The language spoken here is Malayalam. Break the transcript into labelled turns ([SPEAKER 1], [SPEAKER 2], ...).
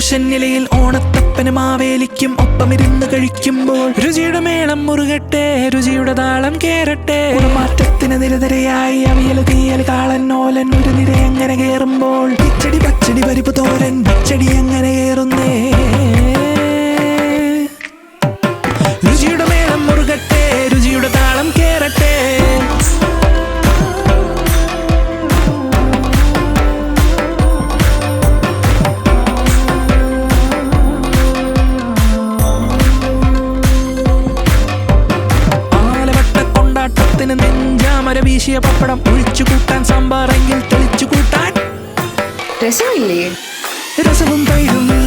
[SPEAKER 1] ഓണാഘോഷൻ നിലയിൽ ഓണത്തപ്പനും മാവേലിക്കും ഒപ്പമിരുന്ന് കഴിക്കുമ്പോൾ രുചിയുടെ മേളം മുറുകട്ടെ രുചിയുടെ താളം കേറട്ടെ. മാറ്റത്തിന് നിരതരയായി അവിയൽ തീയൽ കാളൻ ഓലൻ ഒരു നിര എങ്ങനെ കേറുമ്പോൾ? കിച്ചടി പച്ചടി പരിപ്പ് തോരൻ പച്ചടി എങ്ങനെ വീശിയ പപ്പടം ഒഴിച്ചു കൂട്ടാൻ സാമ്പാറെങ്കിൽ തെളിച്ചു കൂട്ടാൻ.
[SPEAKER 2] രസമില്ലേ?
[SPEAKER 1] രസവും തൈരും